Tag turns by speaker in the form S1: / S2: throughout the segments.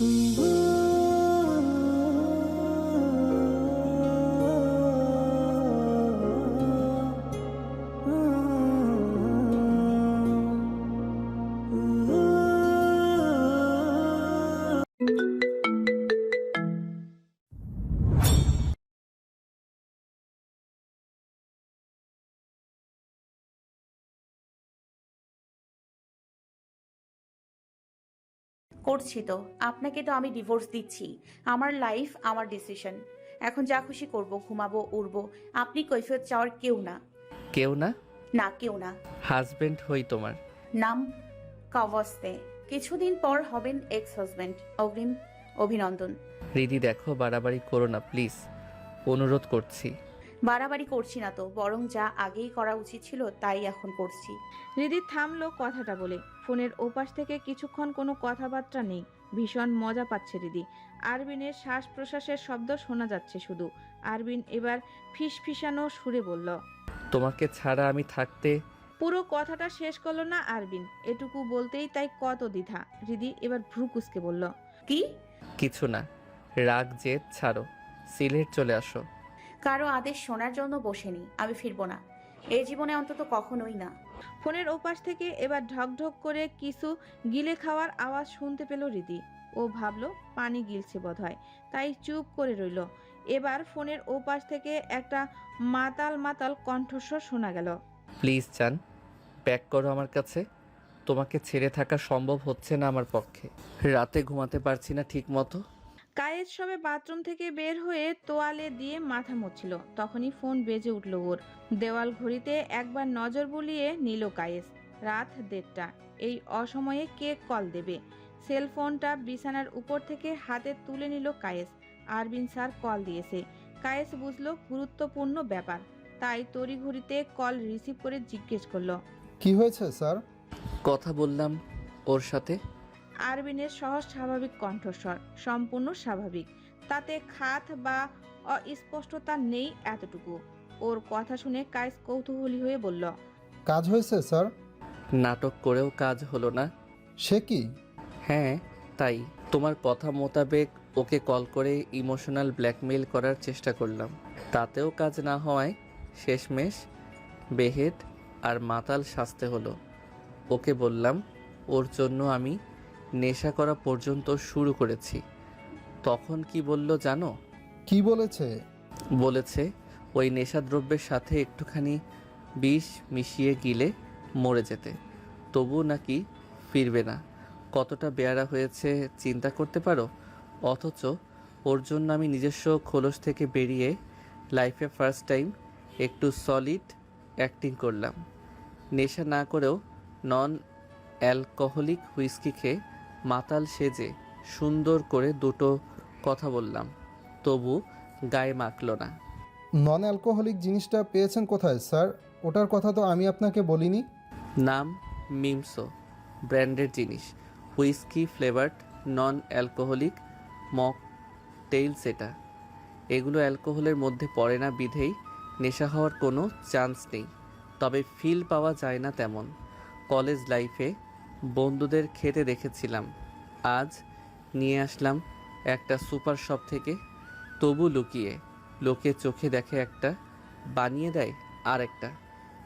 S1: Mm-hmm. করছি তো আপনাকে তো আমি ডিভোর্স দিচ্ছি। আমার লাইফ আমার ডিসিশন এখন যা খুশি করব ঘুমাবো উড়বো আপনি কৈফিয়ত চাওয়ার কেউ না।
S2: কেউ না?
S1: না কেউ না।
S2: হাজবেন্ড হই তোমার।
S1: নাম কাওয়াস্তে কিছুদিন পর হবেন এক্স হাজব্যান্ড অগ্রিম অভিনন্দন।
S2: রিদি দেখো বাড়াবাড়ি করো না প্লিজ অনুরোধ করছি।
S1: বাড়াবাড়ি করছি না তো বরং যা আগেই করা উচিত ছিল তাই এখন করছি।
S3: রিদি থামলো কথাটা বলে। ফোনের ওপাশ থেকে কিছুক্ষণ কোনো কথাবার্তা নেই। ভীষণ মজা পাচ্ছে রিদি। আরবিনের শ্বাস প্রশ্বাসের শব্দ শোনা যাচ্ছে শুধু। আরবিন এবার ফিস ফিসানো সুরে বলল
S2: তোমাকে ছাড়া আমি থাকতে
S3: পুরো কথাটা শেষ করল না আরবিন। এটুকু বলতেই তাই কত দ্বিধা। রিদি এবার ভ্রু কুসকে বলল
S1: কি?
S2: কিছু না রাগ জেদ ছাড়ো। সিলেট চলে আসো।
S1: কারও আদেশ শোনার জন্য বসেনি আমি ফিরবো না। এই জীবনে অন্তত কখনোই না।
S3: ফোনের ওপাশ থেকে এবার ঢকঢক করে কিছু গিলে খাওয়ার আওয়াজ শুনতে পেল রীতি। ও ভাবলো পানি গিলছে বোধহয় তাই চুপ করে রইল। এবার ফোনের ওপাশ থেকে একটা মাতাল মাতাল কণ্ঠস্বর শোনা গেল।
S2: প্লিজ চান ব্যাক করো আমার কাছে। তোমাকে ছেড়ে থাকা সম্ভব হচ্ছে না আমার পক্ষে। রাতে ঘুমাতে পারছি না ঠিক মতো
S3: কায়েস সবে বাথরুম থেকে বের হয়ে তোয়ালে দিয়ে মাথা মুছছিল। তখনই ফোন বেজে উঠল ওর। দেওয়াল ঘড়িতে একবার নজর বুলিয়ে নিল কায়েস। রাত দেড়টা। এই অসময়ে কে কল দেবে? সেল ফোনটা বিছানার উপর থেকে হাতে তুলে নিল কায়েস। আরবিন স্যার কল দিয়েছে। কায়েস বুঝলো গুরুত্বপূর্ণ ব্যাপার। তাই তড়িঘড়িতে কল রিসিভ করে জিজ্ঞেস করল।
S4: কি হয়েছে স্যার?
S2: কথা বললাম ওর সাথে।
S3: আরবিনের সহজ স্বাভাবিক কণ্ঠস্বর সম্পূর্ণ স্বাভাবিক। তাতে খাত বা অস্পষ্টতা নেই এতটুকু। ওর কথা শুনে কায়েস কৌতূহলী হয়ে বলল
S4: কাজ হয়েছে স্যার?
S2: নাটক করেও কাজ হলো না।
S4: সে কি?
S2: হ্যাঁ তাই। তোমার কথা মোতাবেক ওকে কল করে ইমোশনাল ব্ল্যাকমেইল করার চেষ্টা করলাম। তাতেও কাজ না হওয়ায় শেষমেশ বেহেড আর মাতাল সাজতে হলো। ওকে বললাম ওর জন্য আমি নেশা করা পর্যন্ত শুরু করেছি। তখন কি বলল জানো?
S4: কি বলেছে?
S2: বলেছে ওই নেশাদ্রব্যের সাথে একটুখানি বিষ মিশিয়ে গিলে মরে যেতে। তবু নাকি ফিরবে না। কতটা বেয়ারা হয়েছে চিন্তা করতে পারো? অথচ ওর জন্য আমি নিজস্ব খোলস থেকে বেরিয়ে লাইফে ফার্স্ট টাইম একটু সলিড অ্যাক্টিং করলাম। নেশা না করেও নন অ্যালকোহলিক হুইস্কি খেয়ে মাতাল সেজে সুন্দর করে দুটো কথা বললাম। তবু গায়ে মাখলো না।
S4: নন অ্যালকোহলিক জিনিসটা পেয়েছেন কোথায় স্যার? ওটার কথা তো আমি আপনাকে বলিনি।
S2: নাম মিমসো ব্র্যান্ডের জিনিস। Whisky flavoured non alcoholic mocktails সেটা। এগুলো অ্যালকোহলের মধ্যে পড়ে না বিধেই নেশা হওয়ার কোনো চান্স নেই। তবে ফিল পাওয়া যায় না তেমন। কলেজ লাইফে বন্ধুদের খেতে দেখেছিলাম। আজ নিয়ে আসলাম একটা সুপার শপ থেকে। তবু লুকিয়ে লোকে চোখে দেখে একটা বানিয়ে দেয় আর একটা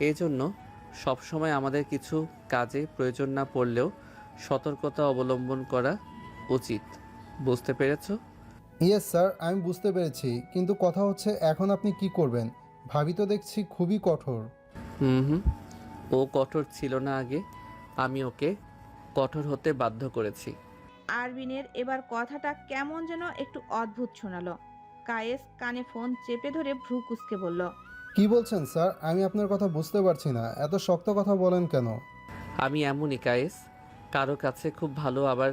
S2: এজন্য সবসময় আমাদের কিছু কাজে প্রয়োজন না পড়লেও সতর্কতা অবলম্বন করা উচিত। বুঝতে পেরেছ?
S4: ইয়েস স্যার আমি বুঝতে পেরেছি। কিন্তু কথা হচ্ছে এখন আপনি কি করবেন? ভাবি তো দেখছি খুবই কঠোর।
S2: হুম হুম। ও কঠোর ছিল না আগে। আমি ওকে কঠোর হতে বাধ্য করেছি।
S3: আরবিনের এবার কথাটা কেমন যেন একটু অদ্ভুত শোনালো। কায়েস কানে ফোন চেপে ধরে ভ্রু কুসকে বলল
S4: কি বলছেন স্যার? আমি আপনার কথা বুঝতে পারছি না। এত শক্ত কথা বলেন কেন?
S2: আমি এমনই কায়েস। কারও কাছে খুব ভালো আবার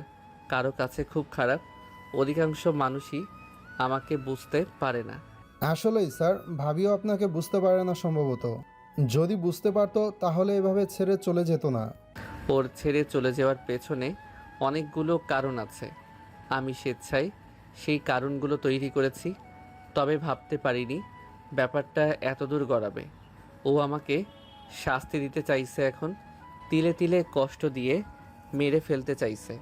S2: কারও কাছে খুব খারাপ। অধিকাংশ মানুষই আমাকে বুঝতে পারে না।
S4: আসলেই স্যার ভাবিও আপনাকে বুঝতে পারে না সম্ভবত। যদি বুঝতে পারতো তাহলে এভাবে ছেড়ে চলে যেত না।
S2: ওর ছেড়ে চলে যাওয়ার পেছনে অনেকগুলো কারণ আছে। আমি স্বেচ্ছায় সেই কারণগুলো তৈরি করেছি তবে ভাবতে পারিনি ব্যাপারটা এতদূর গড়াবে। ও আমাকে শাস্তি দিতে চাইছে এখন তিলে তিলে কষ্ট দিয়ে মেরে ফেলতে চাইছে।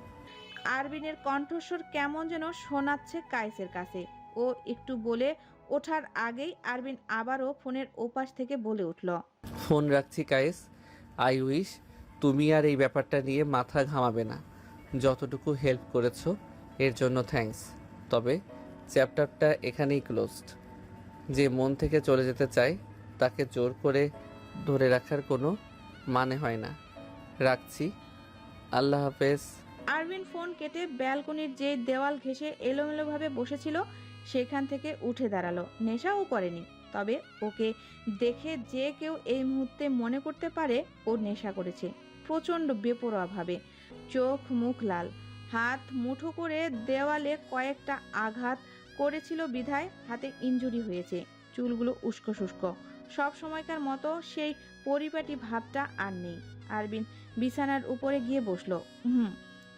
S3: আরবিনের কণ্ঠস্বর কেমন যেন শোনাচ্ছে কায়েসের কাছে। ও একটু বলে ওঠার আগেই আরবিন আবারও ফোনের ওপাশ থেকে বলে উঠল।
S2: ফোন রাখছি কায়েস আই উইশ তুমি আর এই ব্যাপারটা নিয়ে মাথা ঘামাবে না। যতটুকু হেল্প করেছ, এর জন্য থ্যাঙ্কস তবে চ্যাপ্টারটা এখানেই ক্লোজড যে মন থেকে চলে যেতে চায়, তাকে জোর করে ধরে রাখার কোনো মানে হয় না। রাখছি। আল্লাহ হাফেজ।
S3: আরবিন ফোন কেটে ব্যালকনির যে দেওয়াল ঘেঁষে এলোমেলোভাবে বসেছিল, সেখান থেকে উঠে দাঁড়াল। নেশাও করেনি। তবে ওকে দেখে যে কেউ এই মুহূর্তে মনে করতে পারে, ও নেশা করেছে। প্রচণ্ড বেপরোয়াভাবে। চোখ, মুখ লাল। হাত মুঠো করে দেওয়ালে কয়েকটা আঘাত করেছিল বিধায় হাতে ইনজুরি হয়েছে। চুলগুলো উস্কো শুষ্ক। সব সময়কার মতো সেই পরিপাটি ভাবটা আর নেই। আরবিন বিছানার উপরে গিয়ে বসল। হুম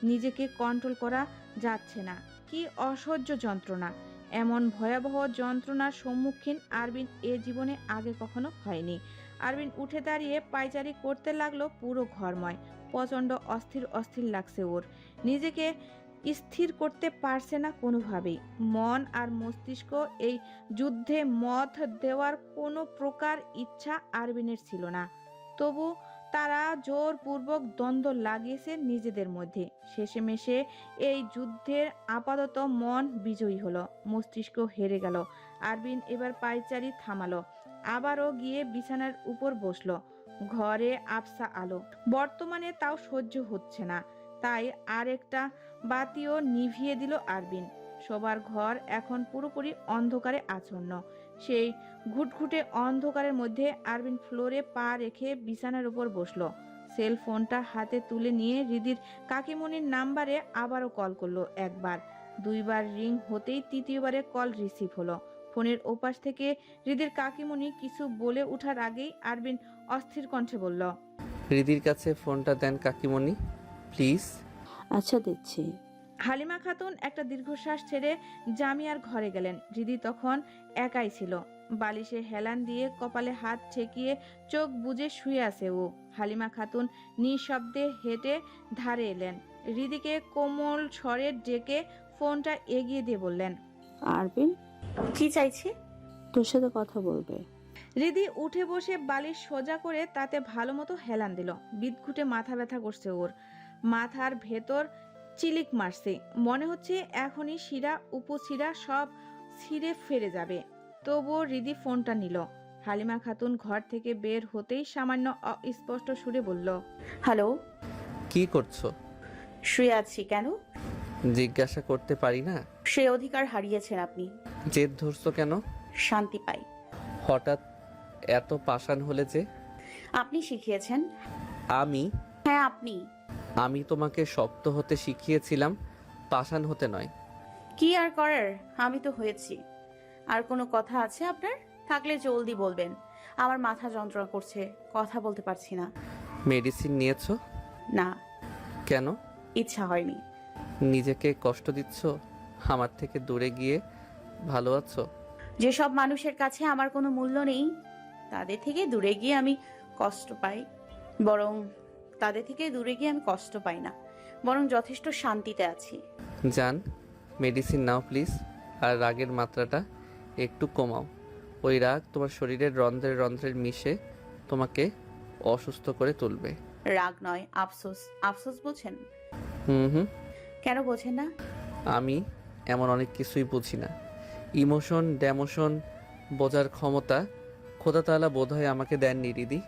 S3: নিজেকে কন্ট্রোল করা যাচ্ছে না। কি অসহ্য যন্ত্রণা। এমন ভয়াবহ যন্ত্রণার সম্মুখীন আরবিন এ জীবনে আগে কখনো হয়নি। আরবিন উঠে দাঁড়িয়ে পায়চারি করতে লাগল পুরো ঘরময়। প্রচণ্ড অস্থির অস্থির লাগছে ওর। নিজেকে স্থির করতে পারছে না কোনোভাবেই। মন আর মস্তিষ্ক এই যুদ্ধে মত দেওয়ার কোনো প্রকার ইচ্ছা আরবিনের ছিল না। তবু তারা জোরপূর্বক দ্বন্দ্ব লাগিয়েছে নিজেদের মধ্যে। শেষেমেশে এই যুদ্ধের আপাতত মন বিজয়ী হলো। মস্তিষ্ক হেরে গেল। আরবিন এবার পায়চারি থামালো। আবারও গিয়ে বিছানার উপর বসল। ঘরে আবসা আলো। বর্তমানে তাও সহ্য হচ্ছে না। তাই আরেকটা বাতিও নিভিয়ে দিল আরবিন। সবার ঘর এখন পুরোপুরি অন্ধকারে আচ্ছন্ন। সেই ঘুটঘুটে অন্ধকারের মধ্যে আরবিন ফ্লোরে পা রেখে বিছানার উপর বসল। সেল ফোনটা হাতে তুলে নিয়ে রিদির কাকিমণির নাম্বারে আবারও কল করল একবার। দুইবার রিং হতেই তৃতীয়বারে কল রিসিভ হলো। ফোনের ওপাশ থেকে রিদির কাকিমণি কিছু বলে ওঠার আগেই আরবিন অস্থির কণ্ঠে বলল
S2: রিদির কাছে ফোনটা দেন কাকিমণি প্লিজ।
S5: আচ্ছা দিচ্ছি।
S3: হালিমা খাতুন একটা দীর্ঘশ্বাস ছেড়ে জামিয়ার ঘরে গেলেন। রিদি তখন একাই ছিল। বালিশে হেলান দিয়ে কপালে হাত ঠেকিয়ে চোখ বুজে শুয়ে আছে ও। হালিমা খাতুন নিঃশব্দে হেঁটে ধারে এলেন। রিদিকে কোমল স্বরে ডেকে ফোনটা এগিয়ে দিয়ে বললেন
S5: আরবিন
S1: কি চাইছি?
S5: তোর সাথে কথা বলবে।
S3: রিদি উঠে বসে বালিশ সোজা করে তাতে ভালো মতো হেলান দিল। বিদঘুটে মাথা ব্যথা করছে ওর। মাথার ভেতর চিলিক মারছে। মনে হচ্ছে এখনই শিরা উপশিরা সব ছিঁড়ে ফেরে যাবে। তবুও রিদি ফোনটা নিল। হালিমা খাতুন ঘর থেকে বের হতেই সামান্য অস্পষ্ট সুরে বলল
S1: হ্যালো?
S2: কি করছ?
S1: শুয়ে আছি। কেন?
S2: জিজ্ঞাসা করতে পারি না?
S1: সে অধিকার হারিয়েছেন আপনি।
S2: জেদ ধরছো কেন?
S1: শান্তি পাই।
S2: হঠাৎ এত পাষাণ হলে যে?
S1: আপনি শিখিয়েছেন।
S2: আমি?
S1: হ্যাঁ আপনি।
S2: আমি তোমাকে শক্ত হতে শিখিয়েছিলাম পাষাণ হতে নয়।
S1: কি আর করার? আমি তো হয়েছি। আর কোনো কথা আছে আপনার? থাকলে জলদি বলবেন। আমার মাথা যন্ত্রণা করছে কথা বলতে পারছি না।
S2: মেডিসিন নিয়েছো?
S1: না।
S2: কেন?
S1: ইচ্ছা হয়নি।
S2: নিজেকে কষ্ট দিচ্ছ? আমার থেকে দূরে গিয়ে ভালো আছো?
S1: যেসব মানুষের কাছে আমার কোনো মূল্য নেই তাদের থেকে দূরে গিয়ে আমি কষ্ট পাই। বরং তাদের থেকে দূরে গিয়ে আমি কষ্ট পাই না বরং যথেষ্ট শান্তিতে আছি।
S2: যান মেডিসিন নাও প্লিজ আর রাগের মাত্রাটা একটু কমাও। ওই রাগ তোমার শরীরের রন্ধ্রে রন্ধ্রের মিশে তোমাকে অসুস্থ করে তুলবে।
S1: রাগ নয় আফসোস। আফসোস বোঝেন?
S2: হুম হুম।
S1: কেন বোঝেন না?
S2: আমি এমন অনেক কিছুই বুঝি না। ইমোশন ড্যামোশন বোঝার ক্ষমতা খোদা তাআলা বোধহয় আমাকে দেননি দিদি।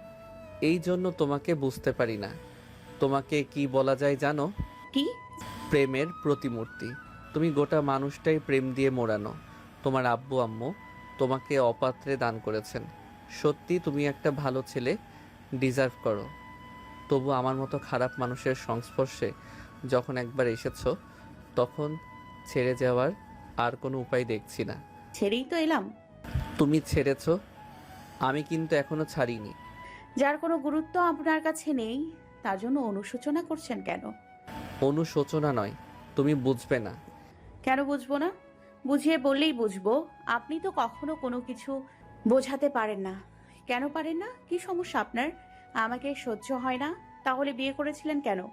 S2: এই জন্য তোমাকে বুঝতে পারি না। তোমাকে কি বলা যায় জানো?
S1: কি?
S2: প্রেমের প্রতিমূর্তি। তুমি গোটা মানুষটাই প্রেম দিয়ে মোড়ানো। তোমার আব্বু আম্মু তোমাকে অপাত্রে দান করেছেন। সত্যি তুমি একটা ভালো ছেলে ডিজার্ভ করো। তবু আমার মতো খারাপ মানুষের সংস্পর্শে যখন একবার এসেছ তখন ছেড়ে যাওয়ার আর কোনো উপায় দেখছি না।
S1: ছেড়েই তো এলাম।
S2: তুমি ছেড়েছ আমি কিন্তু এখনও ছাড়িনি।
S1: যার কোনো গুরুত্ব আপনার কাছে নেই তার জন্য অনুশোচনা করছেন কেন?
S2: অনুশোচনা নয় তুমি বুঝবে না।
S1: কেন বুঝব না? বুঝিয়ে বললেই বুঝব আপনি তো কখনো কোনো কিছু বোঝাতে পারেন না। কেন পারেন না? কি সমস্যা আপনার? আমাকে সহ্য হয় না তাহলে বিয়ে করেছিলেন কেন?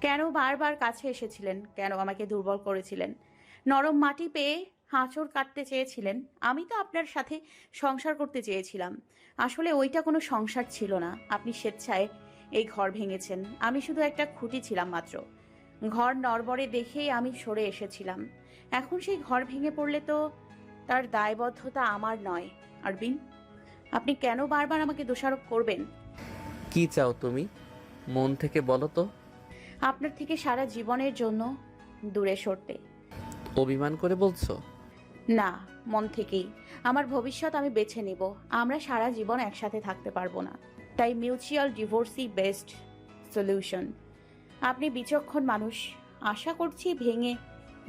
S1: কেন বারবার কাছে এসেছিলেন? কেন আমাকে দুর্বল করেছিলেন? নরম মাটি পেয়ে হাঁচড় কাটতে চেয়েছিলেন। আমি তো আপনার সাথে সংসার করতে চেয়েছিলাম। আসলে ওইটা কোনো সংসার ছিল না। আপনি স্বেচ্ছায় এই ঘর ভেঙেছেন। আমি শুধু একটা খুঁটি ছিলাম মাত্র। ঘর নড়বড়ে দেখেই আমি সরে এসেছিলাম। এখন সেই ঘর ভেঙে পড়লে তো তার দায়বদ্ধতা আমার নয়। আরবিন আপনি কেন বারবার আমাকে দোষারোপ করবেন?
S2: কি চাও তুমি? মন থেকে বলো তো।
S1: আপনার থেকে সারা জীবনের জন্য দূরে সরতে।
S2: অভিমান করে বলছো?
S1: না মন থেকেই। আমার ভবিষ্যৎ আমি বেছে নেব। আমরা সারা জীবন একসাথে থাকতে পারব না। তাই মিউচুয়াল ডিভোর্সই বেস্ট সলিউশন আপনি বিচক্ষণ মানুষ। আশা করছি ভেঙে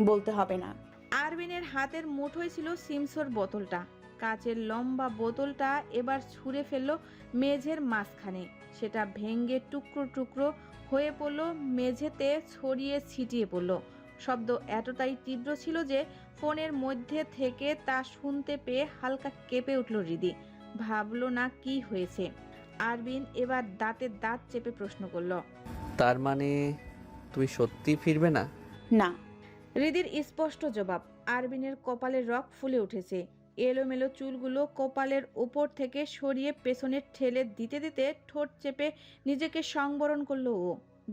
S1: বলতে হবে না।
S3: আরবিনের হাতের মুঠোয় ছিল সিমসোর বোতলটা। কাচের লম্বা বোতলটা এবার ছুঁড়ে ফেলল মেঝের মাঝখানে। সেটা ভেঙ্গে টুকরো টুকরো হয়ে পড়ল মেঝেতে ছড়িয়ে ছিটিয়ে পড়ল। শব্দ এতটাই তীব্র ছিল যে ফোনের মধ্যে থেকে তা শুনতে পেয়ে হালকা কেঁপে উঠল হৃদি ভাবলো না কি হয়েছে। আরবিন এবার দাঁতের দাঁত চেপে প্রশ্ন করল।
S2: তার মানে তুই সত্যি ফিরবে না?
S1: না।
S3: হৃদির স্পষ্ট জবাব আরবিনের কপালের রক ফুলে উঠেছে। এলোমেলো চুলগুলো কপালের উপর থেকে সরিয়ে পেছনে ঠেলে দিতে দিতে ঠোঁট চেপে নিজেকে সংবরণ করল ও।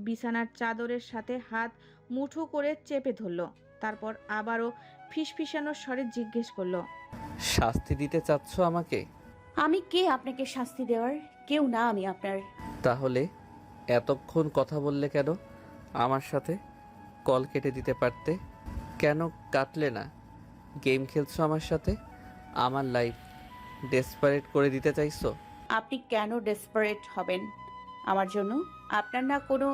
S3: বিছানার চাদরের সাথে হাত মুঠো করে চেপে ধরলো। তারপর আবারও ফিসফিসানোর স্বরে জিজ্ঞেস করল
S2: শাস্তি দিতে চাচ্ছ আমাকে?
S1: আমি কে আপনাকে শাস্তি দেওয়ার? কেউ না আমি আপনার।
S2: তাহলে এতক্ষণ কথা বললে কেন? আমার সাথে কল কেটে দিতে পারতে? কেন কাটলে না? গেম খেলছো আমার সাথে? আমার লাইফ ডেসপারেট করে দিতে চাইছো?
S1: আপনি কেন ডেসপারেট হবেন? আমার জন্য আপনার না কোনো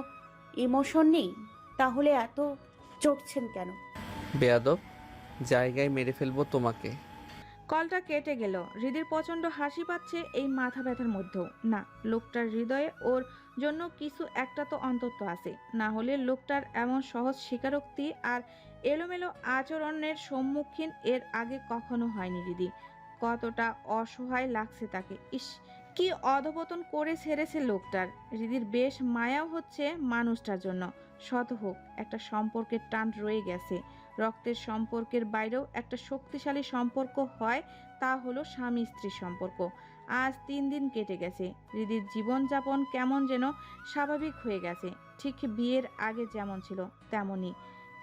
S1: ইমোশন নেই? তাহলে এত চটছেন কেন?
S2: বেয়াদব জায়গায় মেরে ফেলব তোমাকে।
S3: কলটা কেটে গেল। হৃদির প্রচণ্ড হাসি পাচ্ছে এই মাথা ব্যথার মধ্যেও। না লোকটার হৃদয়ে ওর জন্য কিছু একটা তো অন্তত আছে। না হলে লোকটার এমন সহজ স্বীকারোক্তি আর এলোমেলো আচরণের সম্মুখীন এর আগে কখনো হয়নি হৃদি। কতটা অসহায় লাগছে তাকে। ইস কি অধপতন করে ছেড়েছে লোকটার? হৃদির বেশ মায়াও হচ্ছে মানুষটার জন্য। শত হোক, একটা সম্পর্কের টান রয়ে গেছে। রক্তের সম্পর্কের বাইরেও একটা শক্তিশালী সম্পর্ক হয়, তা হলো স্বামী স্ত্রীর সম্পর্ক। আজ তিন দিন কেটে গেছে। হৃদির জীবনযাপন কেমন যেন স্বাভাবিক হয়ে গেছে। ঠিক বিয়ের আগে যেমন ছিল, তেমনই।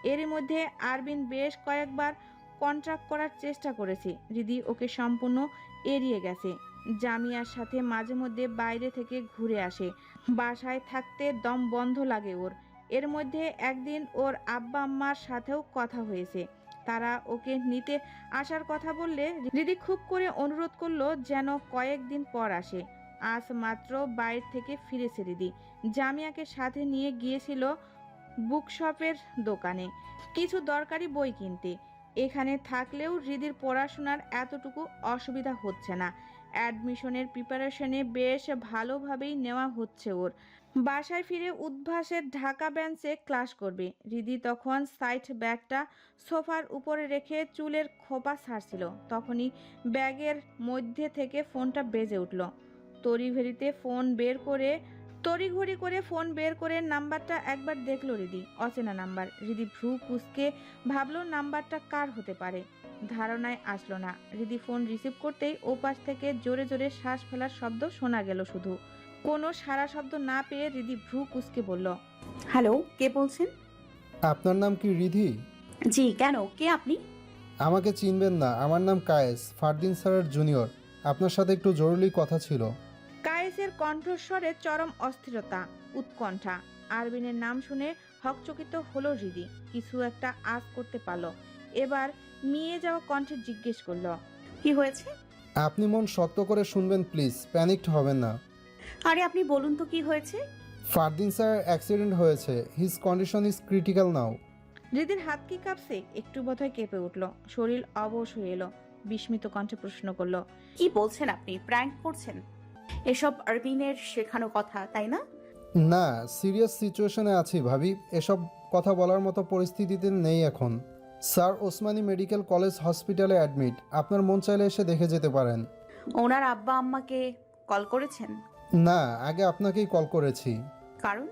S3: এরই মধ্যে আরবিন বেশ কয়েকবার কন্ট্রাক্ট করার চেষ্টা করেছে। হৃদি ওকে সম্পূর্ণ এড়িয়ে গেছে। জামিয়ার সাথে মাঝে মধ্যে বাইরে থেকে ঘুরে আসে। বাসায় থাকতে দম বন্ধ লাগে ওর। এর মধ্যে একদিন ওর আব্বা আম্মার সাথেও কথা হয়েছে। তারা ওকে নিতে আসার কথা বললে দিদি খুব করে অনুরোধ করল যেন কয়েকদিন পর আসে। আজ মাত্র বাইরে থেকে ফিরেছে দিদি জামিয়াকে সাথে নিয়ে গিয়েছিল বুকশপের দোকানে। কিছু দরকারি বই কিনতে। এখানে থাকলেও হৃদির পড়াশোনার এতটুকু অসুবিধা হচ্ছে না। অ্যাডমিশনের প্রিপারেশনে বেশ ভালোভাবেই নেওয়া হচ্ছে ওর। বাসায় ফিরে উদ্ভাসের ঢাকা বেঞ্চে ক্লাস করবে। রিদি তখন সাইড ব্যাগটা সোফার উপরে রেখে চুলের খোপা ছাড়ছিল। তখনই ব্যাগের মধ্যে থেকে ফোনটা বেজে উঠল। তড়িঘড়িতে ফোন বের করে, তড়িঘড়ি করে ফোন বের করে নাম্বারটা একবার দেখল রিদি। অচেনা নাম্বার। রিদি ভ্রু কুসকে ভাবলো নাম্বারটা কার হতে পারে। ধারণায় আসলো না। রিদি ফোন রিসিভ করতেই ওপাশ থেকে জোরে জোরে শ্বাস ফেলার শব্দ শোনা গেল শুধু। কোনো সারা শব্দ না পেয়ে রিদি ভ্রু কুসকে বলল
S1: হ্যালো কে বলছেন?
S4: আপনার নাম কি রিধি?
S1: জি কেন? কে আপনি?
S4: আমাকে চিনবেন না। আমার নাম কায়েস ফারদিন স্যারের জুনিয়র। আপনার সাথে একটু জরুরি কথা ছিল।
S3: কায়েসের কণ্ঠস্বরে চরম অস্থিরতা উৎকণ্ঠা। আরবিনের নাম শুনে হকচকিত হলো হৃদি কিছু একটা আজ করতে পারল। এবার মিয়ে যাওয়া কণ্ঠে জিজ্ঞেস করল
S1: কি হয়েছে?
S4: আপনি মন শক্ত করে শুনবেন প্লিজ। প্যানিকড হবেন না।
S1: আরে আপনি বলুন তো কি হয়েছে?
S4: ফারদিন স্যার অ্যাক্সিডেন্ট হয়েছে। His condition is critical now.
S3: হৃদির হাত কি কাঁপছে একটু বোধহয় কেঁপে উঠল। শরীর অবশ হয়ে এলো। বিস্মিত কণ্ঠে প্রশ্ন করল
S1: কি বলছেন আপনি? প্র্যাঙ্ক করছেন? এসব আরবিনের শেখানো কথা তাই না?
S4: না সিরিয়াস সিচুয়েশনে আছি ভাবি। এসব কথা বলার মতো পরিস্থিতিতে নেই এখন। স্যার ওসমানী মেডিকেল কলেজ হসপিটালে অ্যাডমিট। আপনার মন চাইলে এসে দেখে যেতে পারেন।
S1: ওনার আব্বা আম্মাকে কল করেছেন?
S4: না আগে আপনাকেই কল করেছি।
S1: কারণ?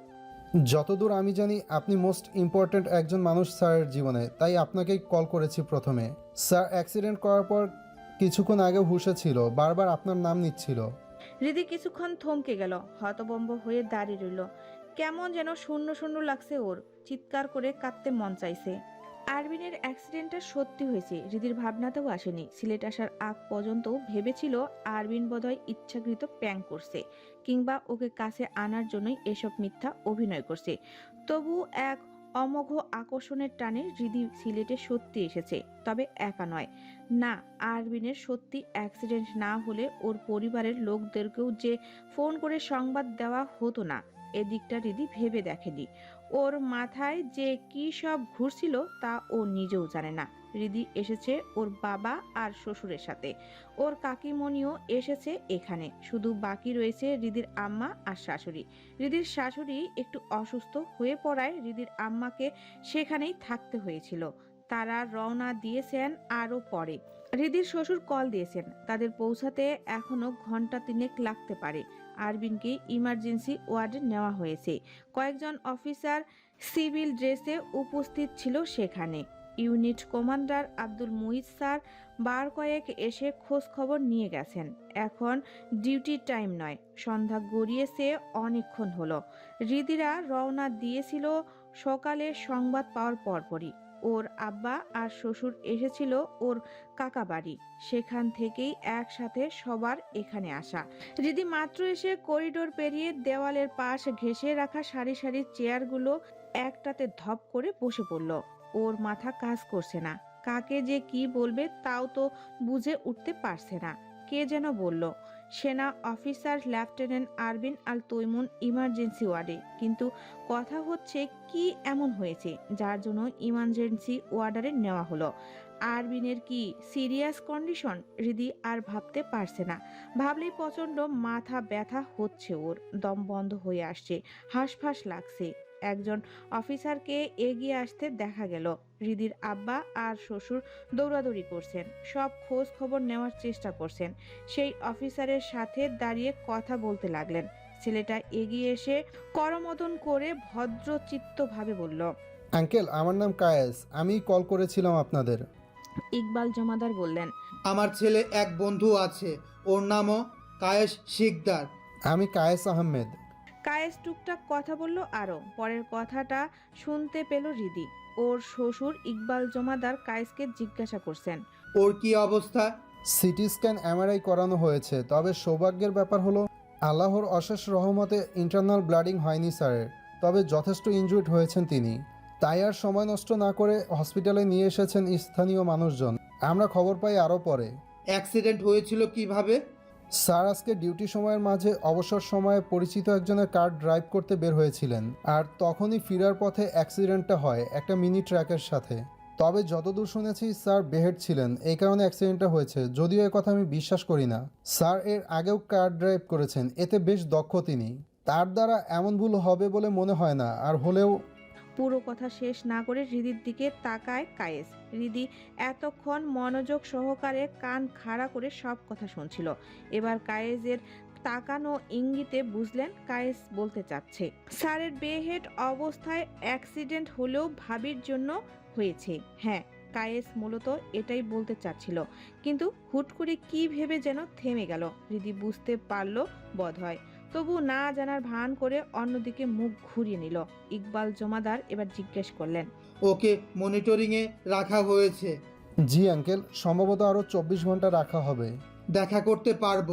S4: যতদূর আমি জানি আপনি মোস্ট ইম্পর্ট্যান্ট একজন মানুষ স্যারের জীবনে তাই আপনাকেই কল করেছি প্রথমে। স্যার অ্যাক্সিডেন্ট করার পর কিছুক্ষণ আগে হুশে ছিল বারবার আপনার নাম নিচ্ছিল।
S3: হৃদি কিছুক্ষণ থমকে গেল হতবম্ব হয়ে দাঁড়িয়ে রইল। কেমন যেন শূন্য শূন্য লাগছে ওর চিৎকার করে কাঁদতে মন চাইছে। আরবিনের অ্যাক্সিডেন্টটা সত্যি হয়েছে। হৃদির ভাবনাতেও আসেনি। সিলেট আসার আগ পর্যন্ত ভেবেছিল আরবিন বোধহয় ইচ্ছাকৃত প্যাং করছে কিংবা ওকে কাছে আনার জন্যই এসব মিথ্যা অভিনয় করছে। তবু এক অমোঘ আকর্ষণের টানে হৃদি সিলেটে সত্যি এসেছে, তবে একা নয়। না, আরবিনের সত্যি অ্যাক্সিডেন্ট না হলে ওর পরিবারের লোকদেরকেও যে ফোন করে সংবাদ দেওয়া হতো না এদিকটা রিদি ভেবে দেখেনি। ওর মাথায় যে কি সব ঘুরছিল তা ও নিজেও জানে না। রিদি এসেছে ওর বাবা আর শ্বশুরের সাথে। ওর কাকিমণিও এসেছে এখানে। শুধু বাকি রয়েছে রিদির আম্মা আর শাশুড়ি। রিদির শাশুড়ি একটু অসুস্থ হয়ে পড়ায় রিদির আম্মাকে সেখানেই থাকতে হয়েছিল। তারা রওনা দিয়েছেন আরও পরে। রিদির শ্বশুর কল দিয়েছেন। তাদের পৌঁছাতে এখনও ঘণ্টা তিনেক লাগতে পারে। আরবিনকে ইমার্জেন্সি ওয়ার্ডে নেওয়া হয়েছে। কয়েকজন অফিসার সিভিল ড্রেসে উপস্থিত ছিল সেখানে। Unit commander Abdul Muiz sir বার কয়েক এসে খোঁজ খবর নিয়ে গেছেন। এখন ডিউটি টাইম নয়, সন্ধ্যা গড়িয়েছে অনেকক্ষণ হলো। হৃদিরা রওনা দিয়েছিল সকালে সংবাদ পাওয়ার পরপরই। ওর আব্বা আর শ্বশুর এসেছিল ওর কাকা বাড়ি। সেখান থেকেই একসাথে সবার এখানে আসা। রিদি মাত্র এসে করিডোর পেরিয়ে দেওয়ালের পাশ ঘেঁষে রাখা সারি সারি চেয়ারগুলো একটাতে ধপ করে বসে পড়ল। ওর মাথা কাজ করছে না। কাকে যে কি বলবে তাও তো বুঝে উঠতে পারছে না। কে যেন বলল সেনা অফিসার লেফটেন্যান্ট আরবিন আল তৈমুন ইমার্জেন্সি ওয়ার্ডে। কিন্তু কথা হচ্ছে কি এমন হয়েছে, যার জন্য ইমার্জেন্সি ওয়ার্ডারে নেওয়া হলো? আরবিনের কি সিরিয়াস কন্ডিশন? হৃদি আর ভাবতে পারছে না। ভাবলেই প্রচণ্ড মাথা ব্যথা হচ্ছে ওর। দম বন্ধ হয়ে আসছে। হাঁসফাঁস লাগছে। একজন অফিসারকে এগিয়ে আসতে দেখা গেল। হৃদির আব্বা আর শ্বশুর দৌড়াদৌড়ি করছেন। সব খোঁজ খবর নেওয়ার চেষ্টা করছেন। সেই অফিসারের সাথে দাঁড়িয়ে কথা বলতে লাগলেন। ছেলেটা এগিয়ে এসে করমদন করে ভদ্রচিত্তভাবে বলল
S4: আঙ্কেল আমার নাম কায়েস। আমি কল করেছিলাম আপনাদের।
S3: ইকবাল জমাদার বললেন
S6: আমার ছেলে এক বন্ধু আছে। ওর নামও কায়েস শিকদার।
S4: আমি কায়েস আহমেদ।
S3: কায়েস টুকটাক কথা বলল আরও। পরের কথাটা শুনতে পেল হৃদি। ওর শ্বশুর ইকবাল জমাদার কায়েসকে জিজ্ঞাসা করছেন।
S6: ওর কি অবস্থা?
S4: সিটি স্ক্যান এমআরআই করানো হয়েছে তবে সৌভাগ্যের ব্যাপার হলো আল্লাহর অশেষ রহমতে ইন্টারনাল ব্লাডিং হয়নি স্যারের তবে যথেষ্ট ইনজুর্ড হয়েছেন তিনি। তাই আর সময় নষ্ট না করে হসপিটালে নিয়ে এসেছেন স্থানীয় মানুষজন। আমরা খবর পাই আরও পরে।
S6: অ্যাক্সিডেন্ট হয়েছিল কীভাবে?
S4: স্যার আজকে ডিউটি সময়ের মাঝে অবসর সময়ে পরিচিত একজনের কার ড্রাইভ করতে বের হয়েছিলেন। আর তখনই ফেরার পথে অ্যাক্সিডেন্টটা হয় একটা মিনি ট্র্যাকের সাথে। তবে যতদূর শুনেছি, স্যার বেহেড ছিলেন। এই কারণে অ্যাক্সিডেন্টটা হয়েছে। যদিও এ কথা আমি বিশ্বাস করি না। স্যার এর আগেও কার ড্রাইভ করেছেন। এতে বেশ দক্ষ তিনি। তার দ্বারা এমন ভুল হবে বলে মনে হয় না। আর হলেও
S3: পুরো কথা শেষ না করে হৃদির দিকে তাকায় কায়েস। হৃদি এতক্ষণ মনোযোগ সহকারে কান খাড়া করে সব কথা শুনছিল। এবার কায়েসের তাকানো ইঙ্গিতে বুঝলেন কায়েস বলতে চাচ্ছে, স্যারের বেহেড অবস্থায় অ্যাক্সিডেন্ট হলেও ভাবির জন্য হয়েছে। হ্যাঁ কায়েস মূলত এটাই বলতে চাচ্ছিল। কিন্তু হুট করে কি ভেবে যেন থেমে গেল। হৃদি বুঝতে পারল বোধ হয় তবু না জানার ভান করে অন্যদিকে মুখ ঘুরিয়ে নিল। ইকবাল জমাদার এবার জিজ্ঞেস করলেন
S6: ওকে মনিটরিংয়ে রাখা হয়েছে।
S4: জি আঙ্কেল সম্ভবত আরও চব্বিশ ঘণ্টা রাখা হবে।
S6: দেখা করতে পারব।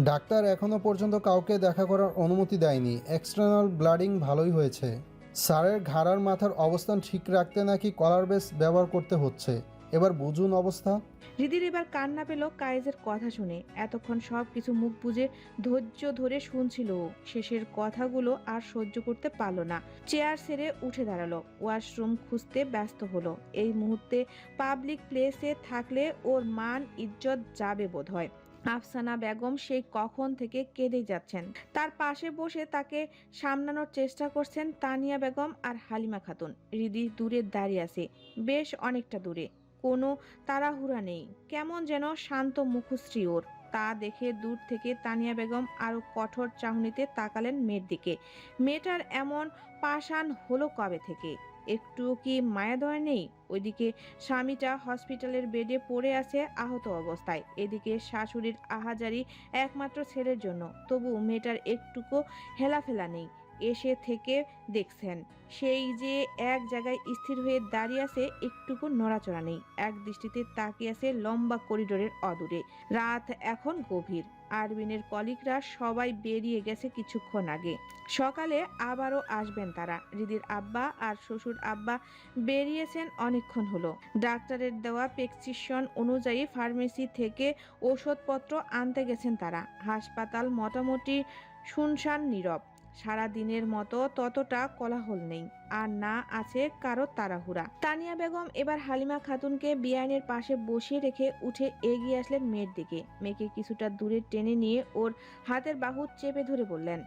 S4: ডাক্তার এখনও পর্যন্ত কাউকে দেখা করার অনুমতি দেয়নি। এক্সটার্নাল ব্লাডিং ভালোই হয়েছে। স্যারের ঘাড়ার মাথার অবস্থান ঠিক রাখতে নাকি কলার বেস ব্যবহার করতে হচ্ছে। এবার বুঝুন অবস্থা।
S3: হৃদির এবার কান্না পেল কায়েজের কথা শুনে এতক্ষণ সব কিছু মুখ বুজে ধৈর্য ধরে শুনছিল। শেষের কথাগুলো আর সহ্য করতে পারল না। চেয়ার ছেড়ে উঠে দাঁড়াল। ওয়াশরুম খুঁজতে ব্যস্ত হলো। এই মুহূর্তে পাবলিক প্লেসে থাকলে ওর মান, ইজ্জত যাবে বোধহয়। আফসানা বেগম সেই কখন থেকে কেঁদেই যাচ্ছেন। তার পাশে বসে তাকে সামলানোর চেষ্টা করছেন তানিয়া বেগম আর হালিমা খাতুন। হৃদি দূরে দাঁড়িয়ে আছে, বেশ অনেকটা দূরে। কোনো তাড়াহুড়া নেই। কেমন যেন শান্ত মুখশ্রী ওর। তা দেখে দূর থেকে তানিয়া বেগম আরও কঠোর চাহনিতে তাকালেন মেয়ের দিকে। মেয়েটার এমন পাষাণ হলো কবে থেকে? একটু কি মায়াদয় নেই? ওইদিকে স্বামীটা হসপিটালের বেডে পড়ে আছে আহত অবস্থায়। এদিকে শাশুড়ির আহাজারি একমাত্র ছেলের জন্য। তবু মেয়েটার একটুকু হেলাফেলা নেই। এসে থেকে দেখছেন। সেই যে এক জায়গায় স্থির হয়ে দাঁড়িয়ে আছে, একটুকু নড়াচড়া নেই। এক দৃষ্টিতে তাকিয়ে আছে লম্বা করিডোরের অদূরে। রাত এখন গভীর। আরবিনের কলিকরা সবাই বেরিয়ে গেছে কিছুক্ষণ আগে। সকালে আবারও আসবেন তারা। রিদির আব্বা আর শ্বশুর আব্বা বেরিয়েছেন অনেকক্ষণ হলো। ডাক্তারের দেওয়া প্রেসক্রিপশন অনুযায়ী ফার্মেসি থেকে ওষুধপত্র আনতে গেছেন তারা। হাসপাতাল মোটামুটি শুনশান নীরব। সারা দিনের মতো ততটা কোলাহল নেই। আর না আছে কারও তাড়াহুড়া। তানিয়া বেগম এবার হালিমা খাতুনকে বিয়ানের পাশে বসিয়ে রেখে উঠে এগিয়ে আসলেন মেয়ের দিকে। মেয়েকে কিছুটা দূরে টেনে নিয়ে ওর হাতের বাহু চেপে ধরে বললেন